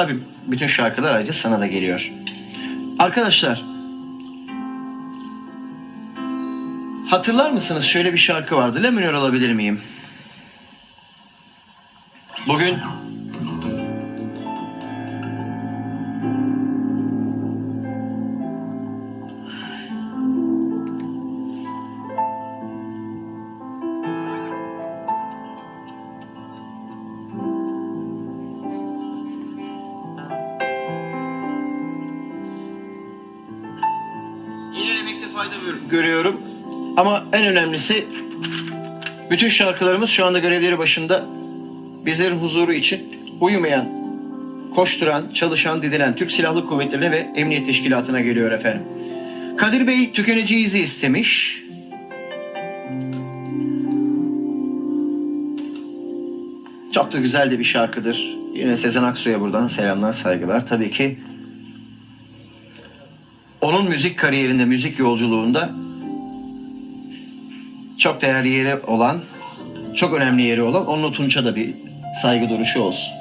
Tabii bütün şarkılar ayrıca sana da geliyor. Arkadaşlar hatırlar mısınız şöyle bir şarkı vardı. La alabilir miyim? Bugün fayda gör- görüyorum. Ama en önemlisi bütün şarkılarımız şu anda görevleri başında bizlerin huzuru için uyumayan, koşturan, çalışan, didilen Türk Silahlı Kuvvetleri'ne ve Emniyet Teşkilatı'na geliyor efendim. Kadir Bey tükeneceğizi istemiş. Çok da güzel de bir şarkıdır. Yine Sezen Aksu'ya buradan selamlar, saygılar. Tabii ki onun müzik kariyerinde, müzik yolculuğunda çok değerli yeri olan, çok önemli yeri olan onun Tunç'a da bir saygı duruşu olsun.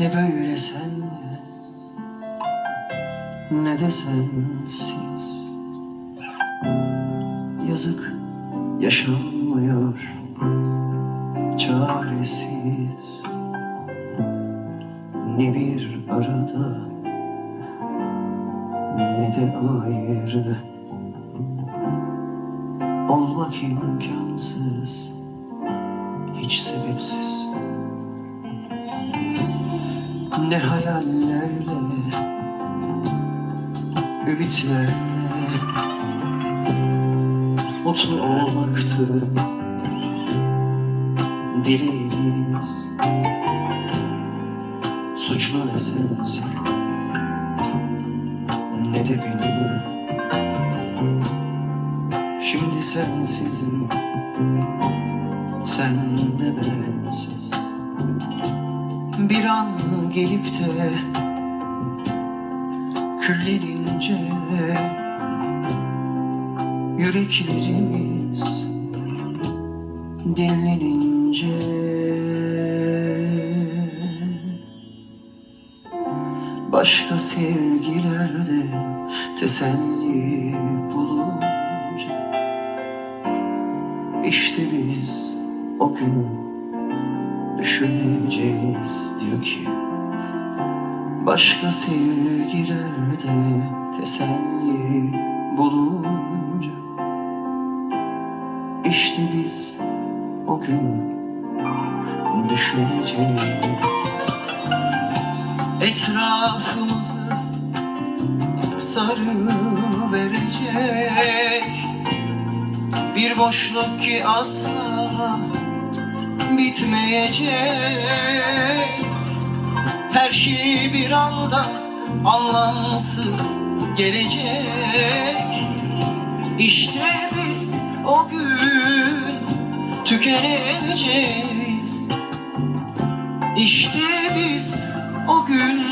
Ne böyle sen ne de sensiz. Yazık yaşanmıyor çaresiz. Ne bir arada ne de ayrı. Olmak imkansız hiç sebepsiz ne hayallerle, ümitlerle Mutlu olmaktı. Dileğimiz Suçlu ne sensin ne de benim. Şimdi sensizim sen de bensiz. Bir an gelip de küllenince yüreklerimiz dinlenince. Başka sevgilerde teselli bulunca işte biz o gün düşüneceğiz diyor ki Başka sevgilerde teselli bulunca işte biz o gün düşüneceğiz. Etrafımızı sarı verecek Bir boşluk ki asla bitmeyecek Her şey bir anda anlamsız gelecek. İşte biz o gün tükeneceğiz. İşte biz o gün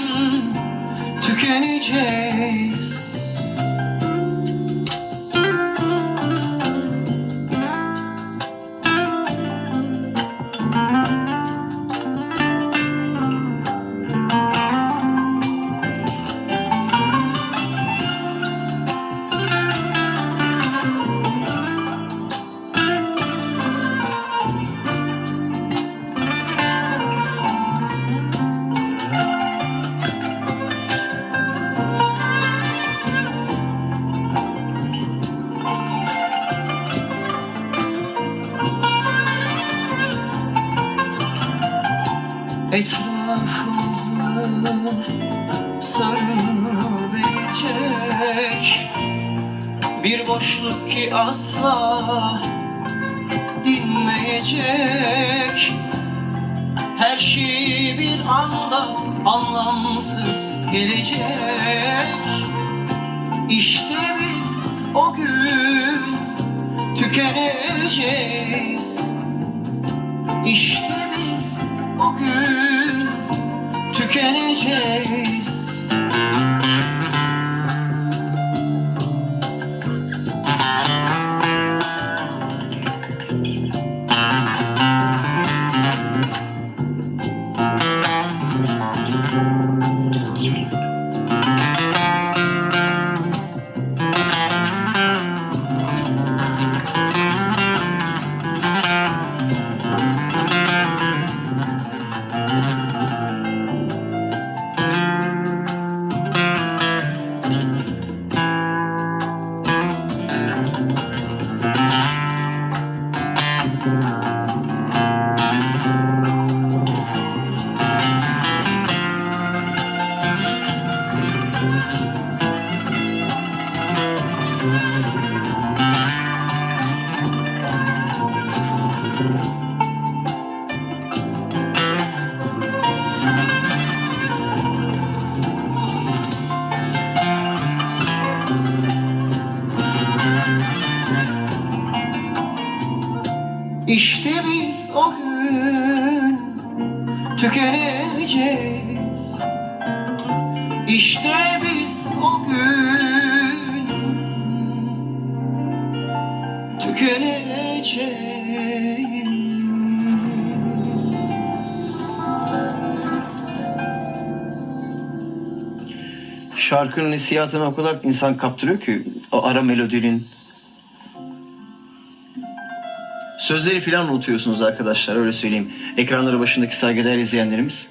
tükeneceğiz Etrafımızı sarı verecek boşluk ki asla dinmeyecek. Her şey bir anda anlamsız gelecek. İşte biz o gün tükeneceğiz. İşte biz o gün tükeneceğiz thank mm -hmm. you İşte biz o gün tükeneceğiz. İşte biz o gün tükeneceğiz. Şarkının hissiyatını o kadar insan kaptırıyor ki o ara melodinin Sözleri filan unutuyorsunuz arkadaşlar öyle söyleyeyim. Ekranları başındaki saygıdeğer izleyenlerimiz.